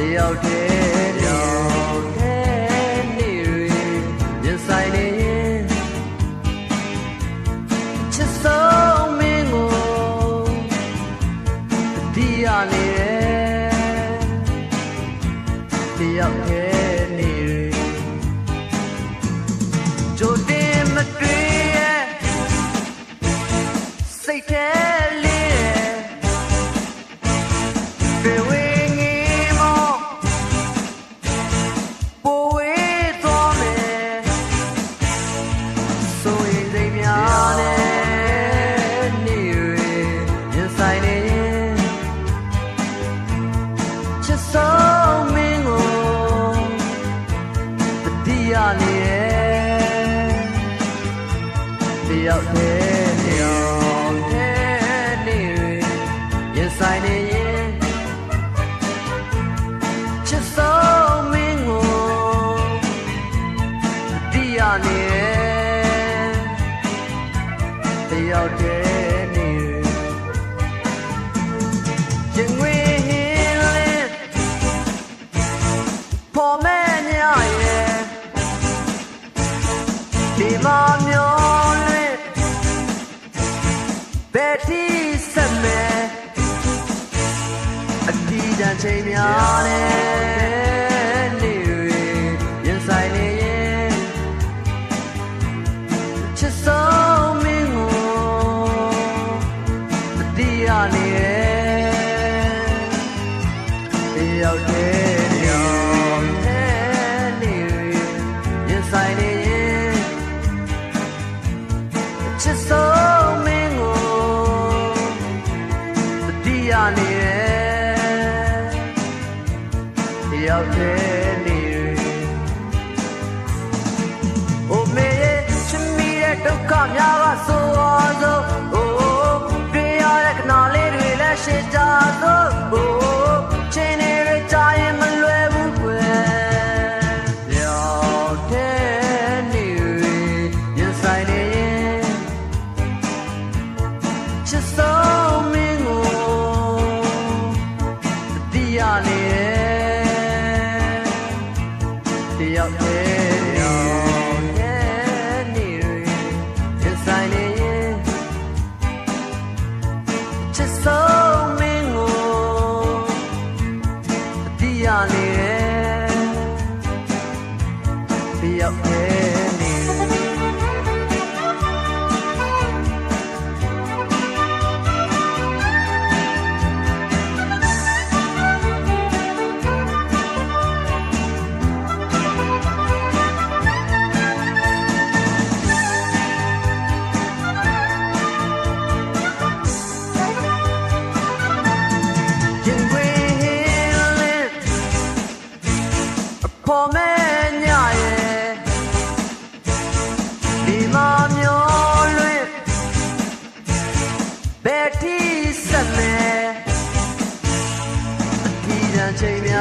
တယောက်တည်းတယောက်တည်းနေရီရင်ဆိုင်နေရင်ချစ်ဆုံးမင်းကိုတည်ရနေတယ်တယောက်တည်းနေရီကြိုတင်မတွေ့ရဲ့စိတ်ထဲ out. တဲ့တိဆက်မယ်အတီးတန်ချိန်များတဲ့နေ့တွေရင်ဆိုင်နေရင်ချစ်ဆုံးမင်းကိုအတီးရနေရဲ့ရောက်တယ် နေတယ်ရောက်တယ် ချစ်ဆုံးမင်းကိုအတိရနေတယ်ပြောက်တယ်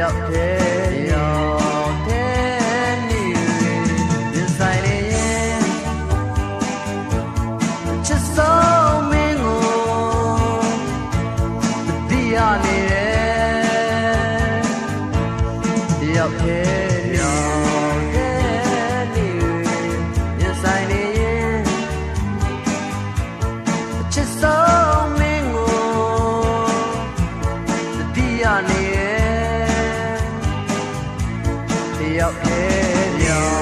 up, yeah. တယောက်တည်းမြောင်